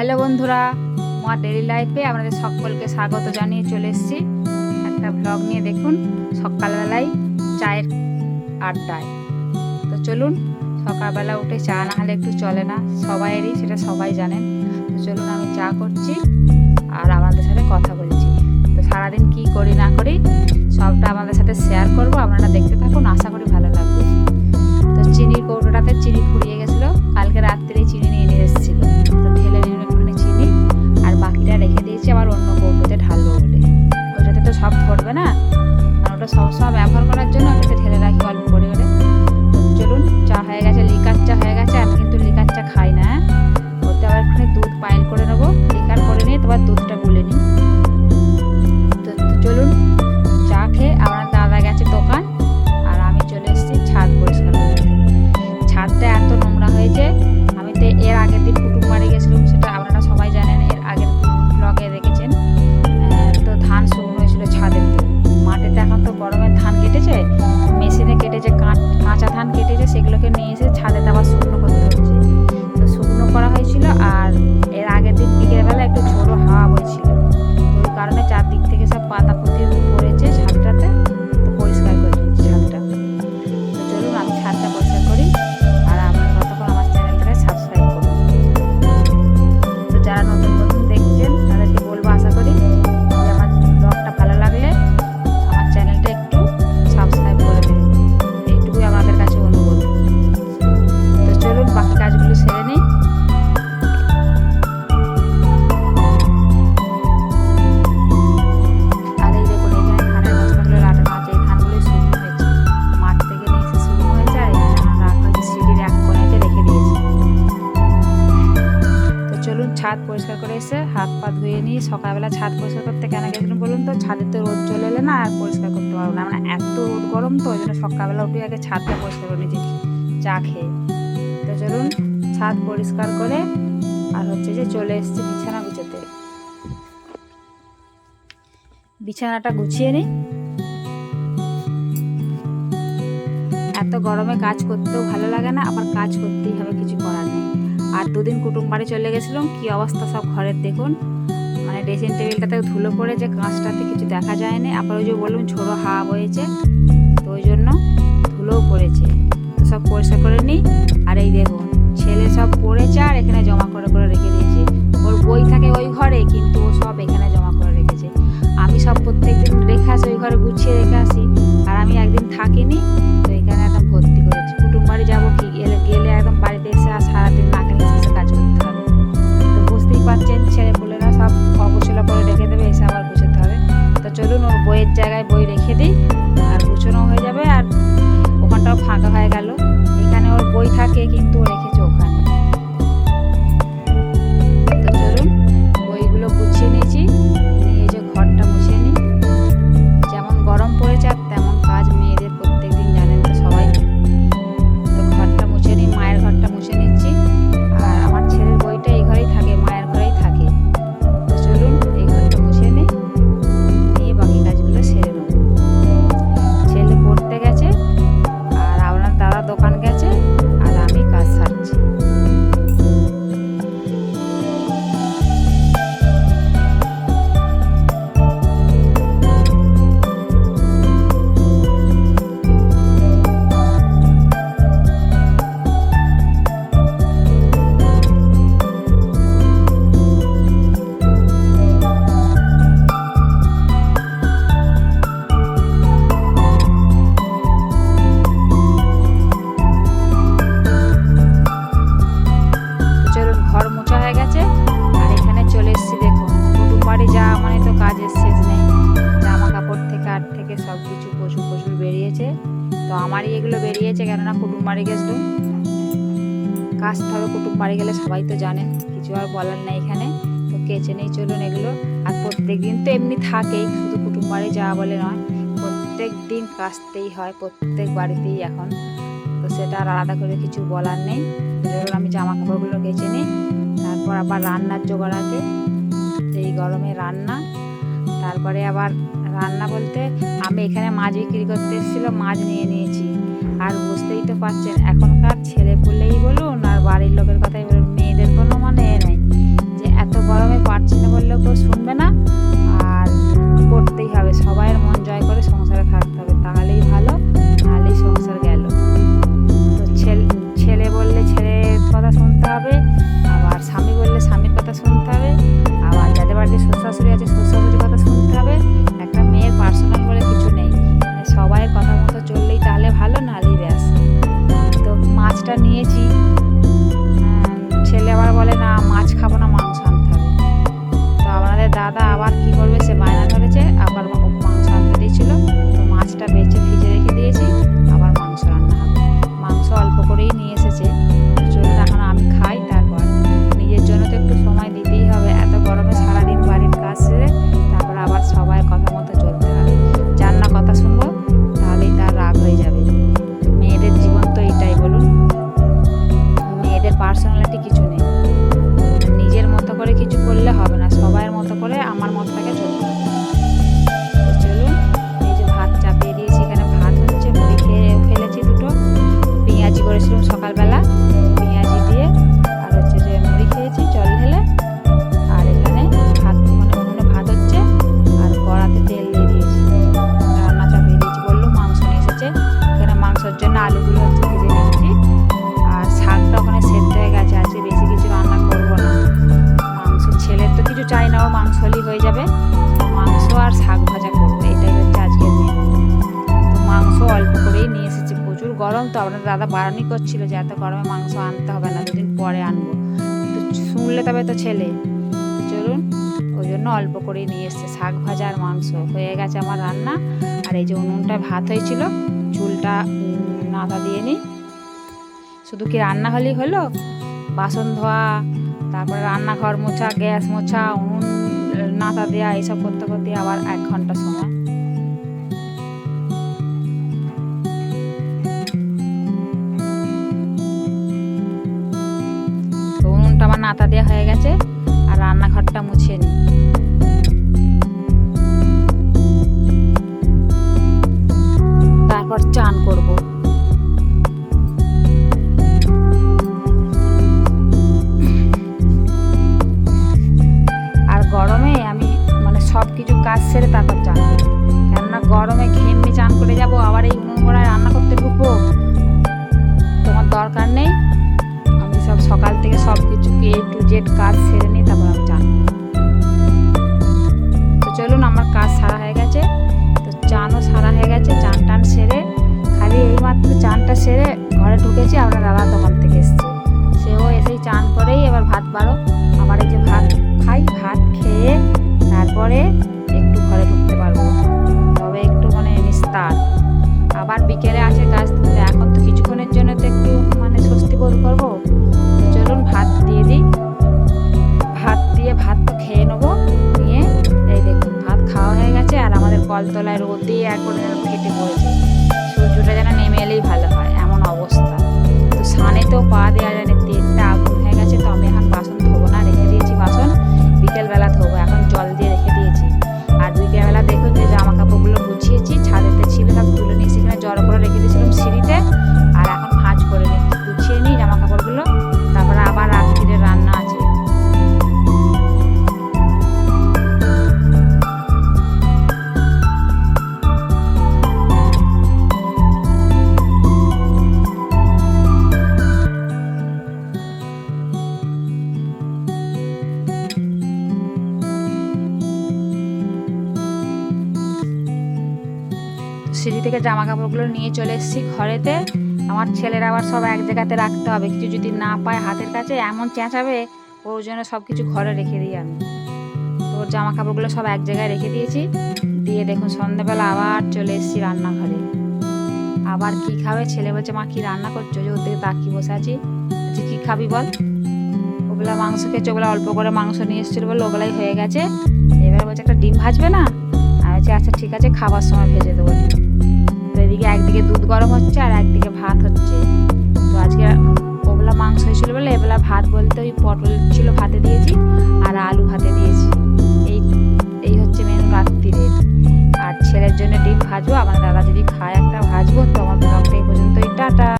Hello বন্ধুরা, মা daily লাইফে আপনাদের সকলকে স্বাগত জানিয়ে চলে এসেছি। একটা ব্লগ নিয়ে দেখুন, সকালবেলায় চায়ের আড্ডায়। তো চলুন, সকালবেলা উঠে চা না হলে একটু চলে না, সবাইয়েরই, সেটা সবাই জানেন। তো চলুন আমি চা করছি আর আমাদের সাথে কথা বলছি। তো সারাদিন কি করি না করি, সবটা আমাদের সাথে শেয়ার করব। আপনারা দেখতে থাকুন, আশা করি ভালো লাগবে। তো চিনির কৌটোটাতে চিনি ফুরিয়ে আর ওটা সবসময় ব্যবহার করার পরিষ্কার করে এসে হাত পা ধুয়ে নিয়ে সকালবেলা ছাদ পরিষ্কার করতে কেন গেছিলাম বলুন তো? ছাদে তো রোদ চলে এলে না আর পরিষ্কার করতে পারব না। মানে এত রোদ গরম তো, ওই জন্য সকালবেলা উঠে আগে ছাদটা পরিষ্কার করে নিয়েছি, চা খেয়ে। তো চলুন, ছাদ পরিষ্কার করে আর হচ্ছে যে চলে এসেছি বিছানা গুছোতে। বিছানাটা গুছিয়ে নিই। এত গরমে কাজ করতেও ভালো লাগে না, আবার কাজ করতেই হবে, কিছু করার নেই। আর দুদিন কুটুম বাড়ি চলে গেছিলাম, কি অবস্থা সব ঘরের দেখুন। মানে ড্রেসিং টেবিলটাতে ধুলো পড়ে যে কাঁচটাতে কিছু দেখা যায় না আবার ওই যে বললাম ঝোড়ো হাওয়া বয়েছে তো ওই জন্য ধুলোও পড়েছে। তো সব পরিষ্কার করে নিই। আর এই দেখুন, ছেলে সব পড়েছে আর এখানে জমা করে করে রেখে দিয়েছে। ওর বই থাকে ওই ঘরে, কিন্তু জায়গায় বই রেখে দিই, আর গুছোনো হয়ে যাবে, আর ওখানটাও ফাঁকা হয়ে গেল। এখানে ওর বই থাকে, কিন্তু রেখে রেখেছে বেরিয়েছে। তো আমারই এগুলো বেরিয়েছে কেননা কুটুম বাড়ি গেছিল। কাচতে হবে, কুটুম বাড়ি গেলে সবাই তো জানেন কিছু আর বলার নেই এখানে। তো কেচে নেই চলুন এগুলো। আর প্রত্যেক দিন তো এমনি থাকেই, শুধু কুটুম বাড়ি যাওয়া বলে নয়, প্রত্যেক দিন কাচতেই হয়, প্রত্যেক বাড়িতেই এখন। তো সেটা আর আলাদা করে কিছু বলার নেই। ধরুন আমি জামা কাপড়গুলো কেচে নিই, তারপর আবার রান্নার জোগাড় আছে। এই গরমে রান্না, তারপরে আবার রান্না বলতে আমি এখানে মাছ বিক্রি করতে এসেছিল, মাছ নিয়ে নিয়েছি। আর বুঝতেই তো পারছেন, এখনকার ছেলে পুলেই বলুন আর বাড়ির লোকের চাই না ওর মাংস হলেই হয়ে যাবে। মাংস আর শাক ভাজা করব, এটাই হচ্ছে আজকের মেনু তো মাংস অল্প করেই নিয়ে এসেছি প্রচুর গরম, তো আপনার দাদা বারণই করছিল যে এত গরমে মাংস আনতে হবে না, দুদিন পরে আনব। তো শুনলে তবে তো ছেলে। চলুন, ওই জন্য অল্প করেই নিয়ে এসছে। শাক ভাজা আর মাংস হয়ে গেছে আমার রান্না। আর এই যে উনুনটায় ভাত হয়েছিল, চুলটা নাতা দিয়ে নিই। শুধু কি রান্না হলেই হলো? বাসন ধোয়া তারপরে রান্নাঘর মোছা, গ্যাস মোছা, উনুন নাতা দেওয়া এইসব করতে করতে আবার এক ঘণ্টা সময়। উনুনটা আমার নাতা দেওয়া হয়ে গেছে, আর রান্নাঘরটা মুছিয়ে নিই কাজ সেরে নিই তারপর আমি চান তো চলুন, আমার কাজ সারা হয়ে গেছে। তো চানও সারা হয়ে গেছে, চান টান সেরে, খালি এইমাত্র চানটা সেরে ঘরে ঢুকেছি, আমরা দাদা দোকান থেকে এসছে। সেও এসেই চান করেই এবার ভাত বাড়ো। আবার এই যে ভাত খাই, ভাত খেয়ে তারপরে যেন পড়েছে সূর্যটা যেন নেমে এলেই ভালো হয়, এমন অবস্থা। তো সানে তো পা দেওয়া সিঁড়ি থেকে জামা কাপড়গুলো নিয়ে চলে এসেছি ঘরেতে। আমার ছেলের আবার সব এক জায়গাতে রাখতে হবে। কিছু যদি না পায় হাতের কাছে, এমন চেঁচাবে, ওর জন্য সব কিছু ঘরে রেখে দিই আমি। ওর জামা কাপড়গুলো সব এক জায়গায় রেখে দিয়েছি। দিয়ে দেখুন, সন্ধ্যাবেলা আবার চলে এসেছি রান্নাঘরে। আবার কি খাবে? ছেলে বলছে, মা, কি রান্না করছ? যে ওর দিকে তাকিয়ে বসে আছি। বলছি, কী খাবি বল? ওগুলা মাংস খেয়েছে ওগুলা অল্প করে মাংস নিয়ে এসেছিল বলে ওগুলাই হয়ে গেছে। এবার বলছে, একটা ডিম ভাজবে না? আমি বলছি আচ্ছা ঠিক আছে, খাবার সময় ভেজে দেবো। একদিকে দুধ গরম হচ্ছে আর একদিকে ভাত হচ্ছে। তো আজকে ওবেলা মাংস হয়েছিল বলে এবেলা ভাত বলতে ওই পটল ছিল ভাতে দিয়েছি আর আলু ভাতে দিয়েছি। এই এই হচ্ছে মেনু রাত্রিরের আর ছেলের জন্য ডিম ভাজবো, আমার দাদা যদি খায় একটা ভাজবো, তো আমার ব্লগটা এই পর্যন্তই, টাটা।